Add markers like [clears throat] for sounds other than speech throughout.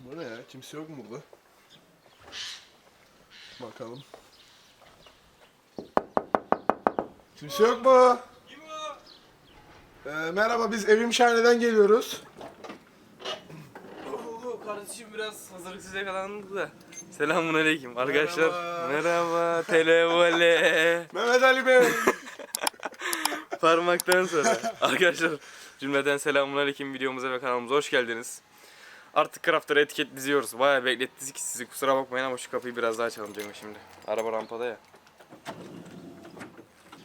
Bu ne ya? Kimse yok mu burada? Bakalım. Kimse yok mu? Ee, merhaba biz Evim Şahane'den geliyoruz. Oo, kardeşim biraz hazırlıksız yakalandık da. Selamun aleyküm arkadaşlar. Merhaba. Merhaba. Televole. [laughs] Mehmet Ali Bey. [laughs] Parmaktan sonra. arkadaşlar cümleden selamun aleyküm videomuza ve kanalımıza hoş geldiniz. Artık Crafter'a etiket diziyoruz. Bayağı beklettik sizi kusura bakmayın ama şu kapıyı biraz daha açalım Cengo şimdi. Araba rampada ya.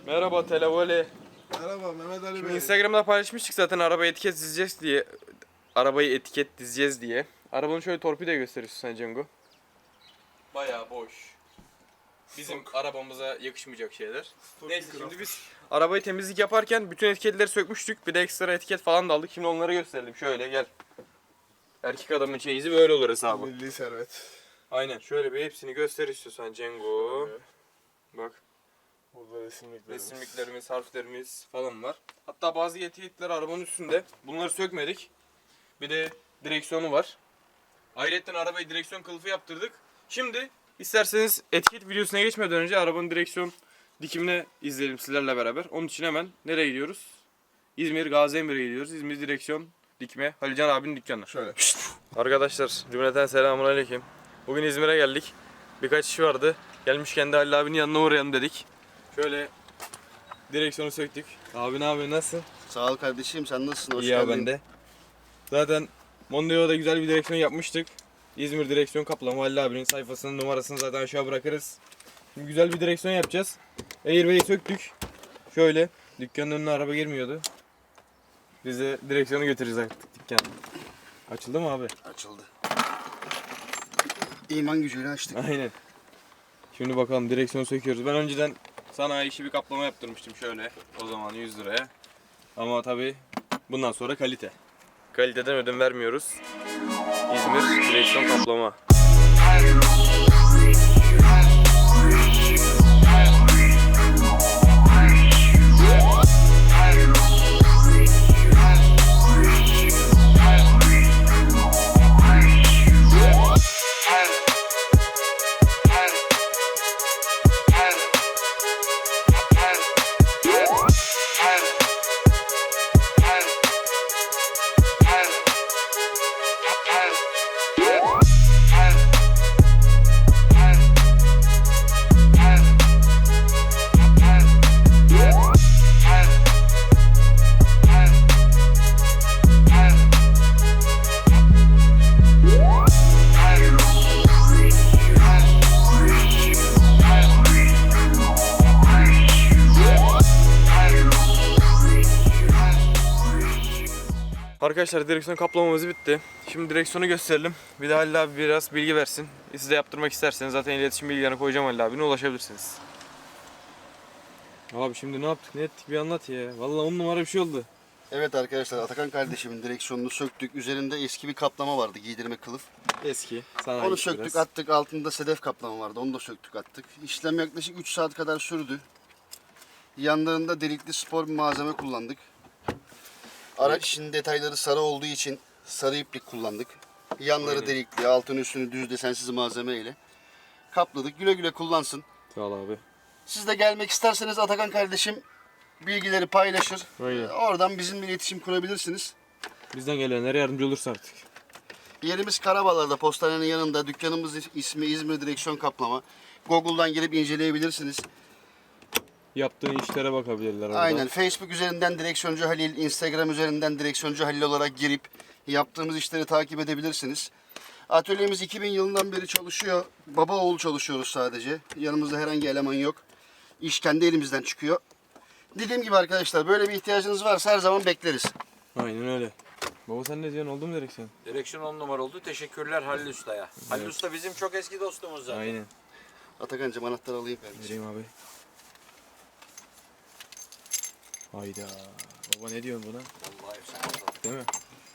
Merhaba Televole. merhaba Mehmet Ali Şimdi Bey. Instagram'da paylaşmıştık zaten arabayı etiket dizeceğiz diye. Arabayı etiket dizeceğiz diye. Arabanın şöyle torpido gösteriyorsun sen Cengo. Bayağı boş. Bizim arabamıza yakışmayacak şeyler. Neyse şimdi biz arabayı temizlik yaparken bütün etiketleri sökmüştük. Bir de ekstra etiket falan da aldık. Şimdi onları gösterelim. Şöyle gel. Erkek adamın çeyizi böyle olur hesabı. Milli servet. Aynen. Şöyle bir hepsini göster istiyorsan Cengo. Bak. Burada resimliklerimiz. resimliklerimiz, harflerimiz falan var. Hatta bazı etiketler arabanın üstünde. Bunları sökmedik. Bir de direksiyonu var. Ayrıca arabayı direksiyon kılıfı yaptırdık. Şimdi isterseniz etiket videosuna geçmeden önce arabanın direksiyon dikimine izleyelim sizlerle beraber. Onun için hemen nereye gidiyoruz? İzmir Gazi Emir'e gidiyoruz. İzmir direksiyon dikme Halican abinin dükkanı. Şöyle. Arkadaşlar cümleten selamun aleyküm. Bugün İzmir'e geldik. Birkaç iş vardı. Gelmişken de Halil abinin yanına uğrayalım dedik. Şöyle direksiyonu söktük. Abi ne yapıyorsun nasılsın? Sağ ol kardeşim sen nasılsın? Hoş İyi geldin. ben de. Zaten Mondeo'da güzel bir direksiyon yapmıştık. İzmir direksiyon kaplama Halil abinin sayfasının numarasını zaten aşağı bırakırız. Şimdi güzel bir direksiyon yapacağız. Airbag'i söktük. Şöyle dükkanın önüne araba girmiyordu. Biz de direksiyonu götüreceğiz artık dükkana. Açıldı mı abi? Açıldı. İman gücüyle açtık. Aynen. Şimdi bakalım direksiyonu söküyoruz. Ben önceden sana işi bir kaplama yaptırmıştım şöyle. O zaman 100 liraya. Ama tabi bundan sonra kalite. Kaliteden ödün vermiyoruz. İzmir direksiyon kaplama. Arkadaşlar direksiyon kaplamamız bitti. Şimdi direksiyonu gösterelim. Bir de Halil abi biraz bilgi versin. Siz de yaptırmak isterseniz zaten iletişim bilgilerini koyacağım Halil abine ulaşabilirsiniz. Abi şimdi ne yaptık ne ettik bir anlat ya. Vallahi on numara bir şey oldu. Evet arkadaşlar Atakan kardeşimin direksiyonunu söktük. Üzerinde eski bir kaplama vardı giydirme kılıf. Eski. Sana Onu söktük biraz. attık. Altında sedef kaplama vardı. Onu da söktük attık. İşlem yaklaşık 3 saat kadar sürdü. Yanlarında delikli spor bir malzeme kullandık. Araç için detayları sarı olduğu için sarı iplik kullandık. Yanları Aynen. delikli, altını üstünü düz desensiz malzeme ile kapladık. Güle güle kullansın. Sağ ol abi. Siz de gelmek isterseniz Atakan kardeşim bilgileri paylaşır. Aynen. Ee, Oradan bizimle iletişim kurabilirsiniz. Bizden gelenlere yardımcı olursa artık. Yerimiz Karabalar'da postanenin yanında. Dükkanımız ismi İzmir Direksiyon Kaplama. Google'dan gelip inceleyebilirsiniz. Yaptığın işlere bakabilirler orada. Aynen. Facebook üzerinden Direksiyoncu Halil, Instagram üzerinden Direksiyoncu Halil olarak girip yaptığımız işleri takip edebilirsiniz. Atölyemiz 2000 yılından beri çalışıyor. Baba oğul çalışıyoruz sadece. Yanımızda herhangi eleman yok. İş kendi elimizden çıkıyor. Dediğim gibi arkadaşlar böyle bir ihtiyacınız varsa her zaman bekleriz. Aynen öyle. Baba sen ne diyorsun oldu mu direksiyon? Direksiyon 10 numara oldu. Teşekkürler Halil Usta'ya. Halil Usta bizim çok eski dostumuz zaten. Aynen. Atakan'cığım anahtar alayım. Vereyim abi. Hayda. Baba ne diyorsun buna? Vallahi efsane oldu. Değil mi?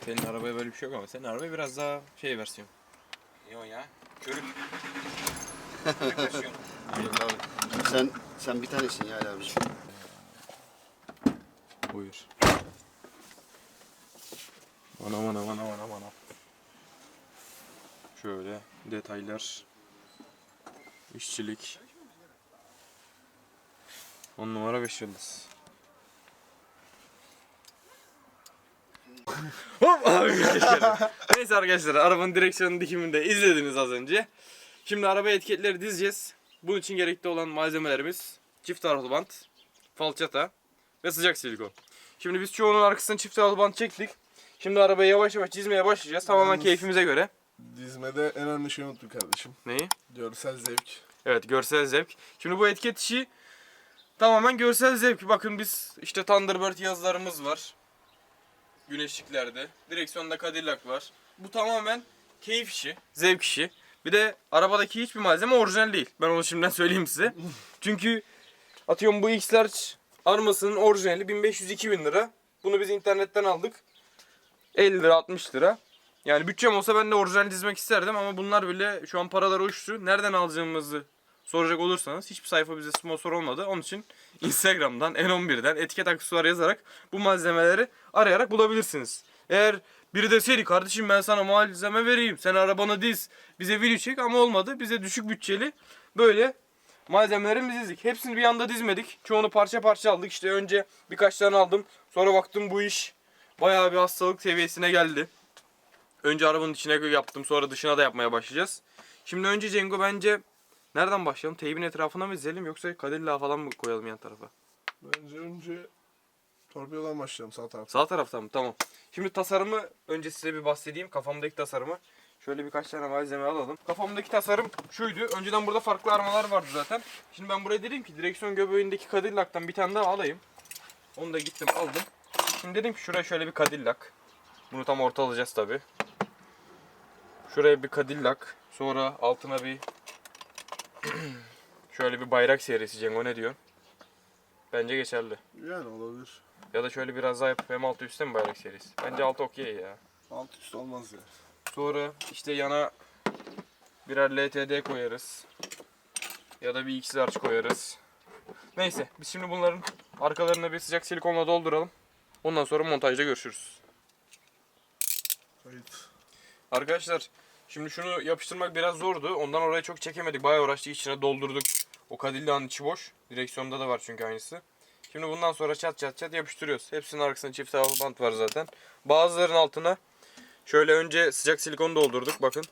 Senin arabaya böyle bir şey yok ama senin araba biraz daha şey versiyon. O ya. Körük. [laughs] Körük versiyonu. Sen sen bir tanesin ya Ali abiciğim. Buyur. Aman aman aman aman aman. Şöyle detaylar. İşçilik. 10 numara 5 yıldız. Hop geçelim. Neyse arkadaşlar arabanın direksiyonun dikimini de izlediniz az önce. Şimdi araba etiketleri dizeceğiz. Bunun için gerekli olan malzemelerimiz çift taraflı bant, falçata ve sıcak silikon. Şimdi biz çoğunun arkasına çift taraflı bant çektik. Şimdi arabayı yavaş yavaş çizmeye başlayacağız. Tamamen Yalnız- keyfimize göre. Dizmede en önemli şeyi unuttum kardeşim. Neyi? Görsel zevk. Evet görsel zevk. Şimdi bu etiket işi tamamen görsel zevk. Bakın biz işte Thunderbird yazılarımız var. Güneşliklerde. Direksiyonda Cadillac var. Bu tamamen keyif işi, zevk işi. Bir de arabadaki hiçbir malzeme orijinal değil. Ben onu şimdiden söyleyeyim size. [laughs] Çünkü atıyorum bu X-Large armasının orijinali 1500-2000 lira. Bunu biz internetten aldık. 50 lira 60 lira. Yani bütçem olsa ben de orijinal dizmek isterdim ama bunlar bile şu an paralar uçtu. Nereden alacağımızı soracak olursanız hiçbir sayfa bize sponsor olmadı. Onun için Instagram'dan N11'den etiket aksesuar yazarak bu malzemeleri arayarak bulabilirsiniz. Eğer biri deseydi kardeşim ben sana malzeme vereyim sen arabanı diz bize video çek ama olmadı. Bize düşük bütçeli böyle malzemeleri biz dizdik. Hepsini bir anda dizmedik. Çoğunu parça parça aldık. İşte önce birkaç tane aldım. Sonra baktım bu iş bayağı bir hastalık seviyesine geldi. Önce arabanın içine yaptım sonra dışına da yapmaya başlayacağız. Şimdi önce Cengo bence nereden başlayalım? Teybin etrafına mı dizelim yoksa Cadillac falan mı koyalım yan tarafa? Bence önce torpiyodan başlayalım sağ tarafta. Sağ taraftan mı? Tamam. Şimdi tasarımı önce size bir bahsedeyim. Kafamdaki tasarımı. Şöyle birkaç tane malzeme alalım. Kafamdaki tasarım şuydu. Önceden burada farklı armalar vardı zaten. Şimdi ben buraya dedim ki direksiyon göbeğindeki Cadillac'tan bir tane daha alayım. Onu da gittim aldım. Şimdi dedim ki şuraya şöyle bir Cadillac. Bunu tam orta alacağız tabi. Şuraya bir Cadillac. Sonra altına bir [clears throat] şöyle bir bayrak serisi Cengo ne diyor? Bence geçerli. Yani olabilir. Ya da şöyle biraz daha yapıp hem altı üstte mi bayrak serisi? Bence altı okey ya. Alt üst olmaz ya. Sonra işte yana birer LTD koyarız. Ya da bir X large koyarız. Neyse biz şimdi bunların arkalarına bir sıcak silikonla dolduralım. Ondan sonra montajda görüşürüz. Kayıt. Arkadaşlar şimdi şunu yapıştırmak biraz zordu. Ondan oraya çok çekemedik. Bayağı uğraştık. içine doldurduk. O Cadillac'ın içi boş. Direksiyonda da var çünkü aynısı. Şimdi bundan sonra çat çat çat yapıştırıyoruz. Hepsinin arkasında çift hava bant var zaten. Bazılarının altına şöyle önce sıcak silikon doldurduk. Bakın.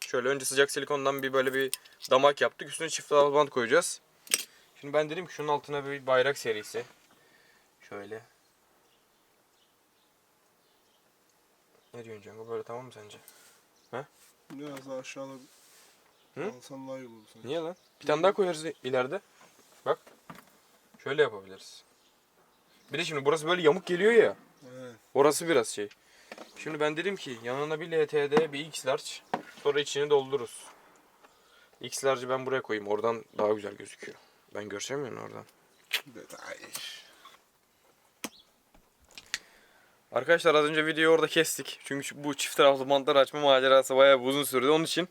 Şöyle önce sıcak silikondan bir böyle bir damak yaptık. Üstüne çift hava bant koyacağız. Şimdi ben dedim ki şunun altına bir bayrak serisi. Şöyle. Ne diyorsun Cengo? Böyle tamam mı sence? Biraz daha aşağıda Hı? alsan daha iyi olur sanki. Niye lan? Bir tane daha koyarız ileride. Bak. Şöyle yapabiliriz. Bir de şimdi burası böyle yamuk geliyor ya. Evet. Orası biraz şey. Şimdi ben dedim ki yanına bir LTD bir X large. Sonra içini doldururuz. X large'ı ben buraya koyayım. Oradan daha güzel gözüküyor. Ben göremiyorum oradan. Detay. Arkadaşlar az önce videoyu orada kestik. Çünkü bu çift taraflı bantları açma macerası bayağı bir uzun sürdü. Onun için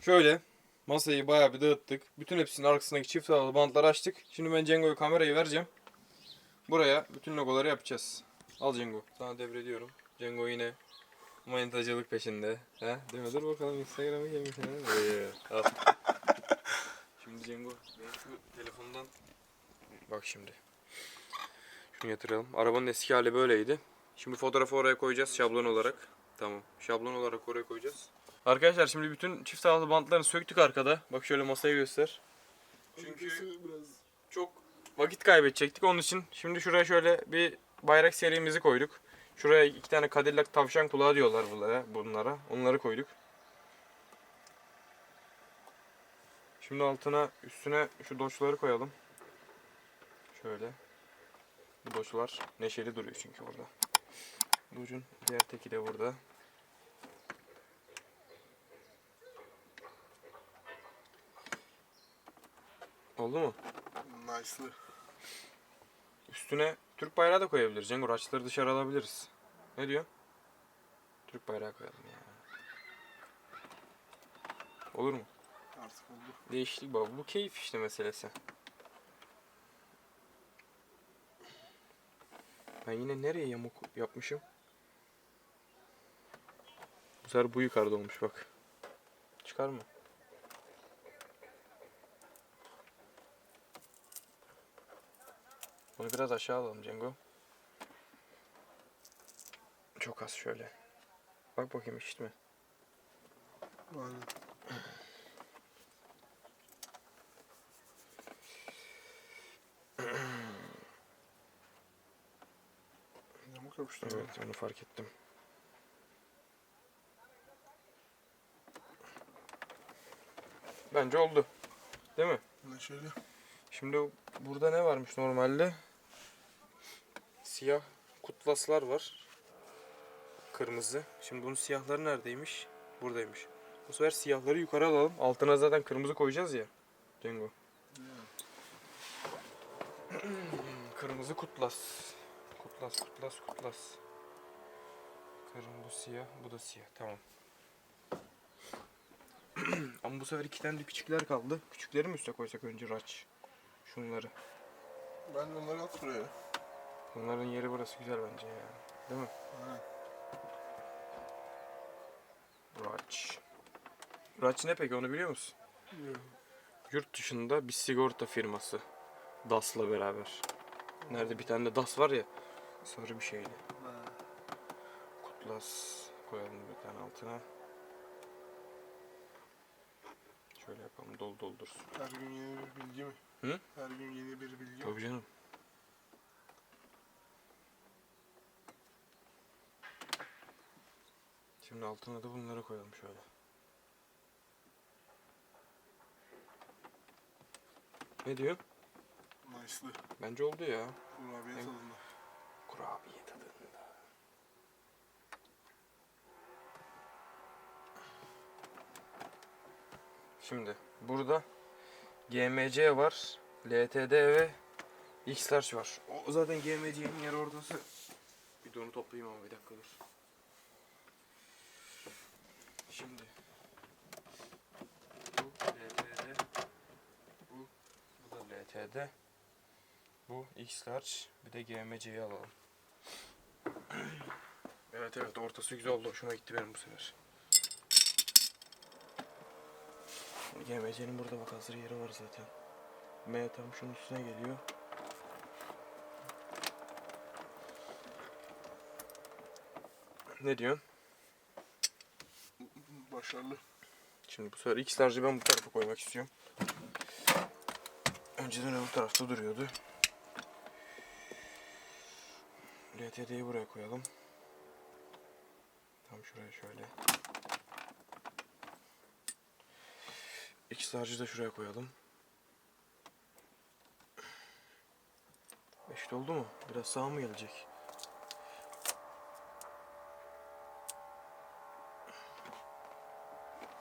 şöyle masayı bayağı bir dağıttık. Bütün hepsinin arkasındaki çift taraflı bantları açtık. Şimdi ben Cengo'ya kamerayı vereceğim. Buraya bütün logoları yapacağız. Al Cengo. Sana devrediyorum. Cengo yine manitacılık peşinde. He? Değil mi? Dur bakalım Instagram'a gelmiş. Ee, Al. [laughs] Şimdi Cengo benim şu telefondan bak şimdi. Yatıralım. Arabanın eski hali böyleydi. Şimdi fotoğrafı oraya koyacağız şablon olarak. Tamam. Şablon olarak oraya koyacağız. Arkadaşlar şimdi bütün çift taraflı bantlarını söktük arkada. Bak şöyle masaya göster. Çünkü çok vakit kaybedecektik. Onun için şimdi şuraya şöyle bir bayrak serimizi koyduk. Şuraya iki tane Cadillac tavşan kulağı diyorlar bunlara. bunlara. Onları koyduk. Şimdi altına üstüne şu doçları koyalım. Şöyle. Bu doçlar neşeli duruyor çünkü orada. Doçun diğer teki de burada. Oldu mu? nice'lı. Üstüne Türk bayrağı da koyabiliriz. Cengo açları dışarı alabiliriz. Ne diyor? Türk bayrağı koyalım ya. Olur mu? Artık oldu. Değişiklik bak. Bu keyif işte meselesi. Ben yine nereye yamuk yapmışım? Bu sefer bu yukarıda olmuş bak. Çıkar mı? Bunu biraz aşağı alalım Cengo. Çok az şöyle. Bak bakayım eşit mi? Aynen. Yapıştı. Evet onu fark ettim. Bence oldu. Değil mi? Neşeli. Şimdi burada ne varmış normalde? Siyah kutlaslar var. Kırmızı. Şimdi bunun siyahları neredeymiş? Buradaymış. Bu sefer siyahları yukarı alalım. Altına zaten kırmızı koyacağız ya. Cengo. [clears throat] kırmızı kutlas. Kutlas, kutlas, kutlas. Kırmızı siyah, bu da siyah. Tamam. [clears throat] Ama bu sefer iki tane de küçükler kaldı. Küçükleri mi üste koysak önce raç? Şunları. Ben de onları at buraya. Bunların yeri burası güzel bence ya. Değil mi? Aynen. Raç. Raç ne peki onu biliyor musun? Yurt dışında bir sigorta firması. DAS'la beraber. Nerede bir tane de DAS var ya. Sarı bir şeydi. Kutlas koyalım bir tane altına. Şöyle yapalım dol doldursun. Her gün yeni bir bilgi mi? Hı? Her gün yeni bir bilgi mi? Tabii canım. Şimdi altına da bunları koyalım şöyle. Ne diyor? Nice'lı. Bence oldu ya. Kurabiye Hem- tadında. Kurabiye tadında. Şimdi burada GMC var, LTD ve X-Large var. O zaten GMC'nin yeri ortası. Bir de onu toplayayım ama bir dakika dur. Şimdi bu LTD bu bu da LTD bu X-Large bir de GMC'yi alalım. Evet evet ortası güzel oldu. Hoşuma gitti benim bu sefer. GMC'nin burada bak hazır yeri var zaten. M tam şunun üstüne geliyor. Ne diyorsun? Başarılı. Şimdi bu sefer X large'ı ben bu tarafa koymak istiyorum. Önceden öbür tarafta duruyordu. LTD'yi buraya koyalım. Tam şuraya şöyle. X large'ı da şuraya koyalım. Eşit oldu mu? Biraz sağ mı gelecek?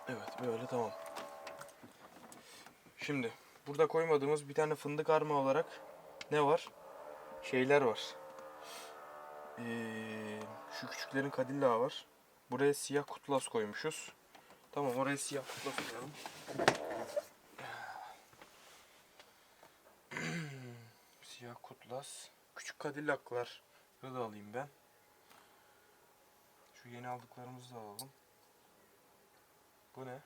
Evet böyle tamam. Şimdi burada koymadığımız bir tane fındık arma olarak ne var? Şeyler var. Ee, şu küçüklerin kadillağı var. Buraya siyah kutlas koymuşuz. Tamam oraya siyah kutlas koyalım. [clears throat] siyah kutlas. Küçük kadillaklar. da alayım ben. Şu yeni aldıklarımızı da alalım. Bu ne?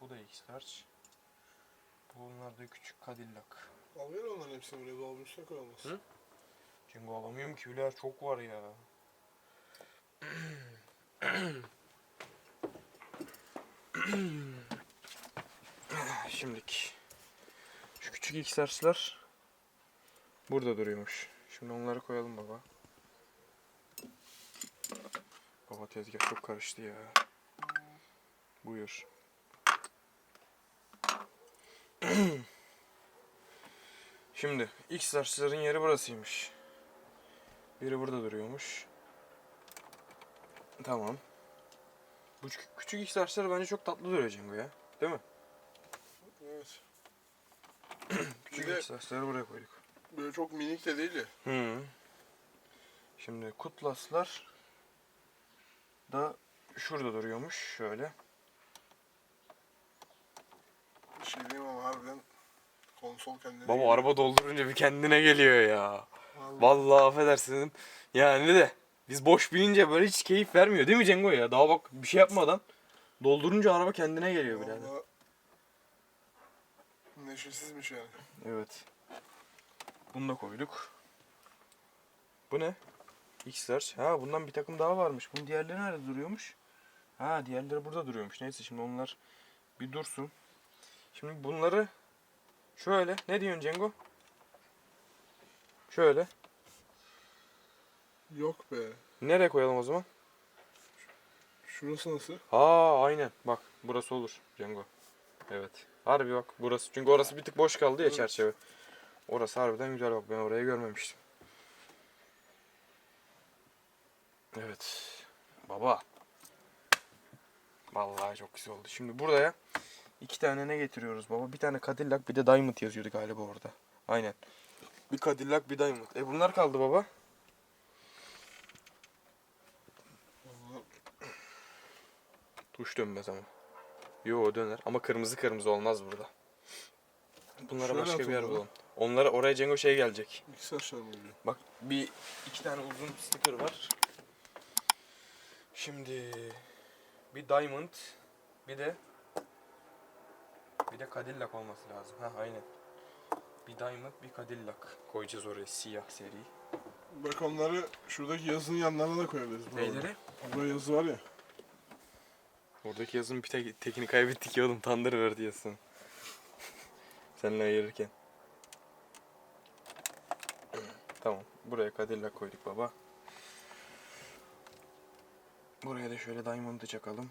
Bu da X-Large. Bunlar da küçük Cadillac. Al ver onların hepsini buraya dolabın üstüne koy olmaz. Hı? Cengo alamıyorum ki Hülyar çok var ya. [clears throat] Şimdilik. Şu küçük X-Large'lar burada duruyormuş. Şimdi onları koyalım baba. Baba tezgah çok karıştı ya. Buyur. [clears throat] Şimdi X large'ların yeri burasıymış. Biri burada duruyormuş. Tamam. Bu küçük, küçük X large'lar bence çok tatlı duruyor Cengo ya. Değil mi? Evet. [clears throat] Küçük X large'ları buraya koyduk. Böyle çok minik de değil ya. Hı. Şimdi kutlaslar da şurada duruyormuş şöyle. Bir şey diyeyim ama harbiden konsol kendine Baba araba doldurunca bir kendine geliyor ya. Vallahi. Vallahi affedersin. Yani de biz boş binince böyle hiç keyif vermiyor değil mi Cengo ya? Daha bak bir şey yapmadan Doldurunca araba kendine geliyor birader. Neşesizmiş yani. Evet. Bunu da koyduk. Bu ne? X-Large. Ha bundan bir takım daha varmış. Bunun diğerleri nerede duruyormuş? Ha diğerleri burada duruyormuş. Neyse şimdi onlar bir dursun. Şimdi bunları şöyle. Ne diyorsun Cengo? Şöyle. Yok be. Nereye koyalım o zaman? Şurası nasıl? Ha aynen. Bak burası olur Cengo. Evet. Harbi bak burası. Çünkü orası bir tık boş kaldı ya Evet. çerçeve. Orası harbiden güzel bak. Ben orayı görmemiştim. Evet. Baba. Vallahi çok güzel oldu. Şimdi buraya iki tane ne getiriyoruz baba? Bir tane Cadillac bir de Diamond yazıyordu galiba orada. Aynen. Bir Cadillac bir Diamond. E bunlar kaldı baba. Tuş dönmez ama. Yo döner ama kırmızı kırmızı olmaz burada. Bunlara Şöyle başka bir yer bulalım. Onlara oraya Cengo şey gelecek. oluyor? Bak bir iki tane uzun sticker var. Şimdi bir diamond bir de bir de Cadillac olması lazım. Ha aynen. Bir diamond bir Cadillac koyacağız oraya siyah seri. Bak onları şuradaki yazının yanlarına da koyabiliriz. Neyleri? Burada yazı var ya. Oradaki yazının bir tek, tekini kaybettik ya oğlum. Tandır verdi yazısını. [laughs] Seninle ayırırken. tamam. Buraya Cadillac koyduk baba. Buraya da şöyle Diamond'ı çakalım.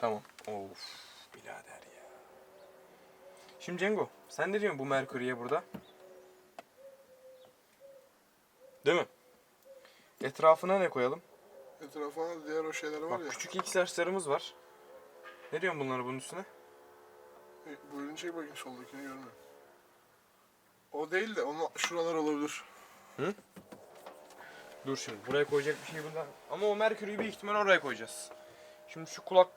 Tamam. Of. Birader. Şimdi Cengo. Sen ne diyorsun bu Mercury'ye burada? Değil mi? Etrafına ne koyalım? Etrafına diğer o şeyler var Bak ya. küçük X saçlarımız var. Ne diyorsun bunları bunun üstüne? E, Buyurun çek bakayım soldakini görmüyorum. O değil de onun şuralar olabilir. Dur şimdi buraya koyacak bir şey bundan. Ama o Merkür'ü bir ihtimal oraya koyacağız. Şimdi şu kulak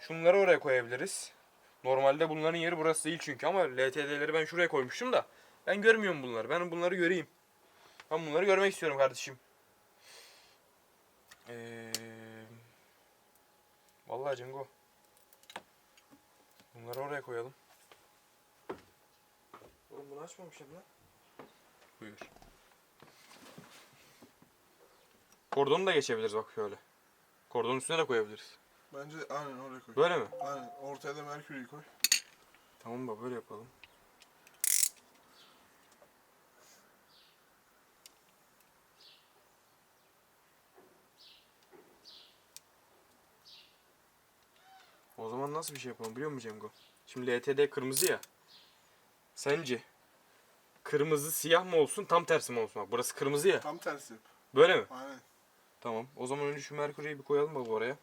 şunları oraya koyabiliriz. Normalde bunların yeri burası değil çünkü ama LTD'leri ben şuraya koymuştum da ben görmüyorum bunları. Ben bunları göreyim. Ben bunları görmek istiyorum kardeşim. Ee, vallahi Cengo. Bunları oraya koyalım. Oğlum bunu açmamışım lan. Buyur. Kordonu da geçebiliriz bak şöyle. Kordonun üstüne de koyabiliriz. Bence aynen oraya koy. Böyle mi? Aynen. Ortaya da Merkür'ü koy. Tamam baba böyle yapalım. O zaman nasıl bir şey yapalım biliyor musun Cemgo? Şimdi LTD kırmızı ya. Sence kırmızı siyah mı olsun tam tersi mi olsun? Bak burası kırmızı ya. Tam tersi yap. Böyle mi? Aynen. Tamam. O zaman önce şu Merkür'ü bir koyalım baba oraya.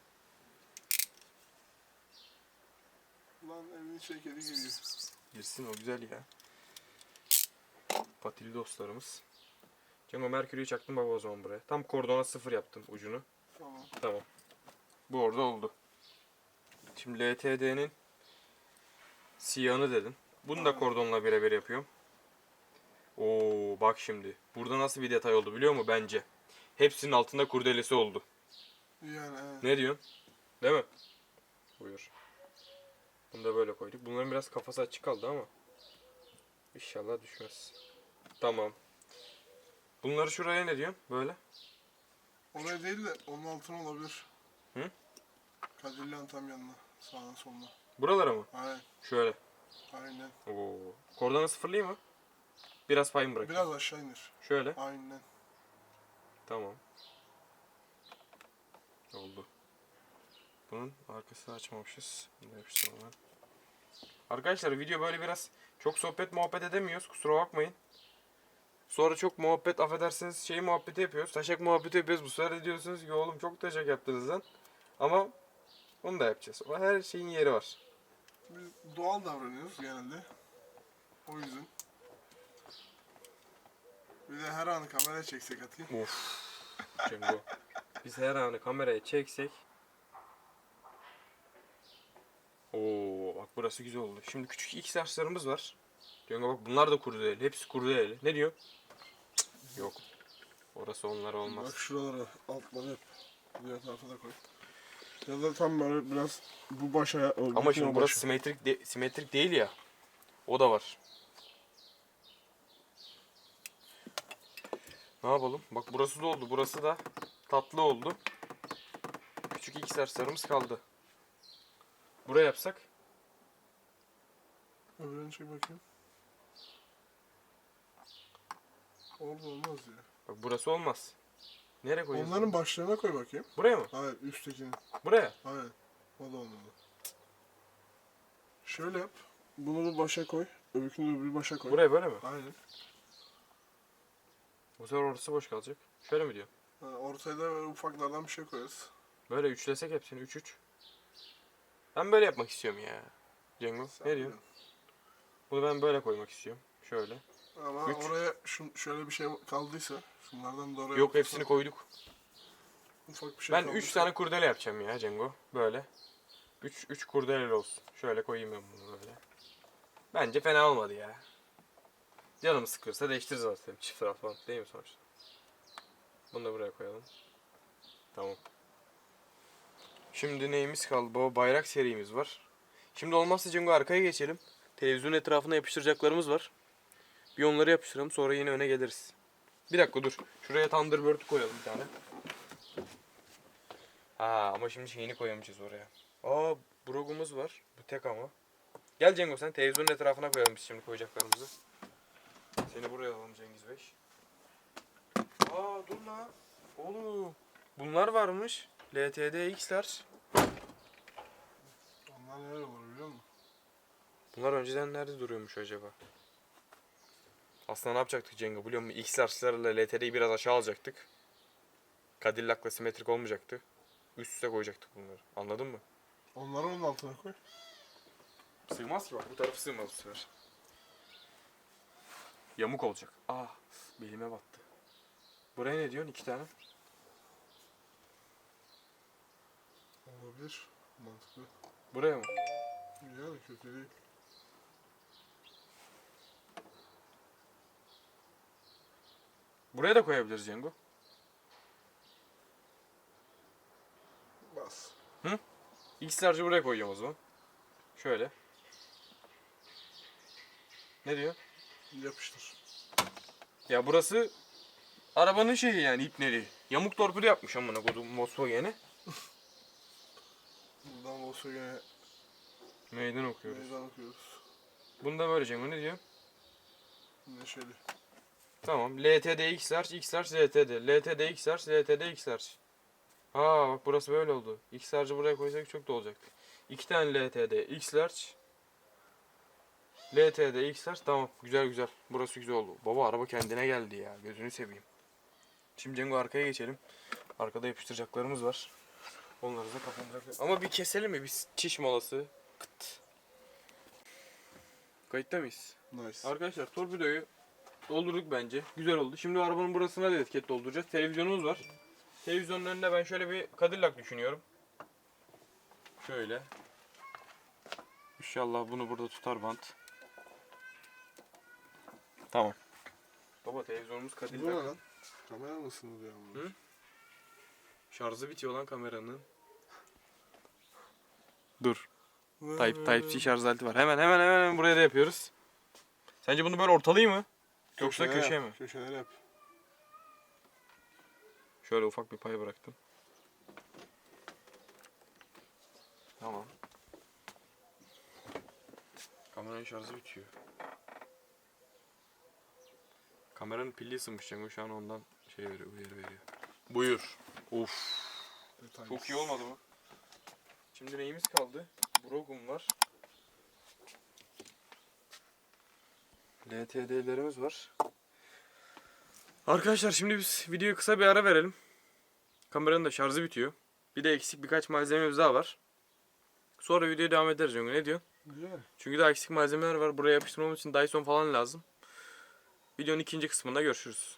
Lan evin içine kedi giriyor. Girsin o güzel ya. Patili dostlarımız. Cengo Merkür'ü çaktım baba o zaman buraya. Tam kordona sıfır yaptım ucunu. Tamam. Tamam. Bu orada oldu. Şimdi LTD'nin siyahını dedim. Bunu da kordonla birebir yapıyorum. Oo bak şimdi. Burada nasıl bir detay oldu biliyor musun bence? Hepsinin altında kurdelesi oldu. Yani evet. Ne diyorsun? Değil mi? Buyur. Bunu da böyle koyduk. Bunların biraz kafası açık kaldı ama. İnşallah düşmez. Tamam. Bunları şuraya ne diyorsun? Böyle. Oraya değil de onun altına olabilir. Hı? Kadilla'nın tam yanına. Sağına soluna. Buralara mı? Aynen. Şöyle. Aynen. Oo. Kordonu sıfırlayayım mı? Biraz payım bırak. Biraz aşağı indir. Şöyle. Aynen. Tamam. Oldu. Bunun arkasını açmamışız. Bunu yapıştıralım hemen. Arkadaşlar video böyle biraz çok sohbet muhabbet edemiyoruz. Kusura bakmayın. Sonra çok muhabbet affedersiniz şey muhabbeti yapıyoruz. Taşak muhabbeti yapıyoruz. Bu sefer de diyorsunuz ki oğlum çok taşak yaptınız lan. Ama onu da yapacağız. Her şeyin yeri var. Biz doğal davranıyoruz genelde. O yüzden. Bir de her anı kameraya çeksek atayım. Of. Cengo. Biz her anı kameraya çeksek. Oo bak burası güzel oldu. Şimdi küçük X saçlarımız var. Cengo bak bunlar da kuru değil. Hepsi kuru değil. Ne diyor? Cık, Yok. Orası onlar olmaz. Bak şuralara altları yap. Diğer tarafa da koy. Ya da tam böyle biraz bu başa... Ama şimdi burası simetrik de- simetrik değil ya. O da var. Ne yapalım? Bak burası da oldu. Burası da tatlı oldu. Küçük iki saçlarımız kaldı. Buraya yapsak Öbürünü çek bakayım. Orada olmaz ya. Bak burası olmaz. Nereye koyacağız? Onların başlarına koy bakayım. Buraya mı? Hayır üsttekini. Buraya. Hayır. O da olmadı. Şöyle yap. Bunu bir başa koy. Öbürkünü bir başa koy. Buraya böyle mi? Aynen. Bu sefer orası boş kalacak. Şöyle mi diyor? Ha, ortaya da böyle ufaklardan bir şey koyarız. Böyle üçlesek hepsini 3 3. Ben böyle yapmak istiyorum ya. Cengo Sen ne diyorsun? Bunu ben böyle koymak istiyorum. Şöyle. Ama Üç. oraya şu, şöyle bir şey kaldıysa şunlardan da oraya Yok ufak- hepsini koyduk. ufak bir şey Ben kaldıysa- 3 tane kurdele yapacağım ya Cengo. Böyle. 3 3 kurdele olsun. Şöyle koyayım ben bunu böyle. Bence fena olmadı ya. Canımı sıkırsa değiştiririz zaten. Çift falan değil mi sonuçta? Bunu da buraya koyalım. Tamam. Şimdi neyimiz kaldı? Baba bayrak serimiz var. Şimdi olmazsa Cengo arkaya geçelim. Televizyon etrafına yapıştıracaklarımız var. Bir onları yapıştıralım sonra yine öne geliriz. Bir dakika dur. Şuraya Thunderbird koyalım bir tane. Ha ama şimdi şeyini koyamayacağız oraya. Aa brogumuz var. Bu tek ama. Gel Cengo sen televizyonun etrafına koyalım biz şimdi koyacaklarımızı. Seni buraya alalım Cengiz Bey. Aa dur la. Oğlum. Bunlar varmış. LTD X'ler. Onlar neler olur biliyor musun? Bunlar önceden nerede duruyormuş acaba? Aslında ne yapacaktık Cengo biliyor musun? X'lerle LTD'yi biraz aşağı alacaktık. Cadillac'la simetrik olmayacaktı. Üst üste koyacaktık bunları. Anladın mı? Onları onun altına koy. Sığmaz ki bak bu tarafı sığmaz bu sefer. Yamuk olacak. Ah belime battı. Buraya ne diyorsun? İki tane. Olabilir. Mantıklı. Buraya mı? Yani kötü değil. Buraya da koyabiliriz Cengo. Bas. X'lerce buraya koyacağım o zaman. Şöyle. Ne diyor? Yapıştır. Ya burası arabanın şeyi yani ipneli. Yamuk torpil yapmış amına kodum Volkswagen'i. Volkswagen'e Meydan okuyoruz. meydan okuyoruz. Bunu da böyle Cengo ne diyor? Neşeli. Tamam. LTD X'ler, X'ler LTD. LTD X'ler, LTD X'ler. Ha bak burası böyle oldu. X'lerci buraya koysak çok da olacaktı. İki tane LTD X'ler. LTD X'ler tamam güzel güzel. Burası güzel oldu. Baba araba kendine geldi ya. Gözünü seveyim. Şimdi Cengo arkaya geçelim. Arkada yapıştıracaklarımız var. Onları da kafamıza Ama bir keselim mi? Bir çiş molası. Kıt. Kayıtta mıyız? Nice. Arkadaşlar torpidoyu doldurduk bence. Güzel oldu. Şimdi arabanın burasına da etiket dolduracağız. Televizyonumuz var. Televizyonun önünde ben şöyle bir Cadillac düşünüyorum. Şöyle. İnşallah bunu burada tutar bant. Tamam. Baba televizyonumuz Bu ne Cadillac. lan? Kamera mı ısındı ya bunu? Hı? Şarjı bitiyor lan kameranın. Dur. Type Type-C şarj aleti var. Hemen hemen hemen hemen buraya da yapıyoruz. Sence bunu böyle ortalayayım mı? Yoksa köşeye yap, mi? Köşelere yap. Şöyle ufak bir pay bıraktım. Tamam. Kameranın şarjı bitiyor. Kameranın pili ısınmış Cengo şu an ondan şey veriyor, uyarı veriyor. Buyur. Of. Çok iyi olmadı mı? Şimdi neyimiz kaldı? Brogum var. LTD'lerimiz var. Arkadaşlar şimdi biz videoya kısa bir ara verelim. Kameranın da şarjı bitiyor. Bir de eksik birkaç malzememiz daha var. Sonra videoya devam ederiz Cengo. Ne diyorsun? Güzel. Çünkü daha eksik malzemeler var. Buraya yapıştırmamız için Dyson falan lazım. Videonun ikinci kısmında görüşürüz.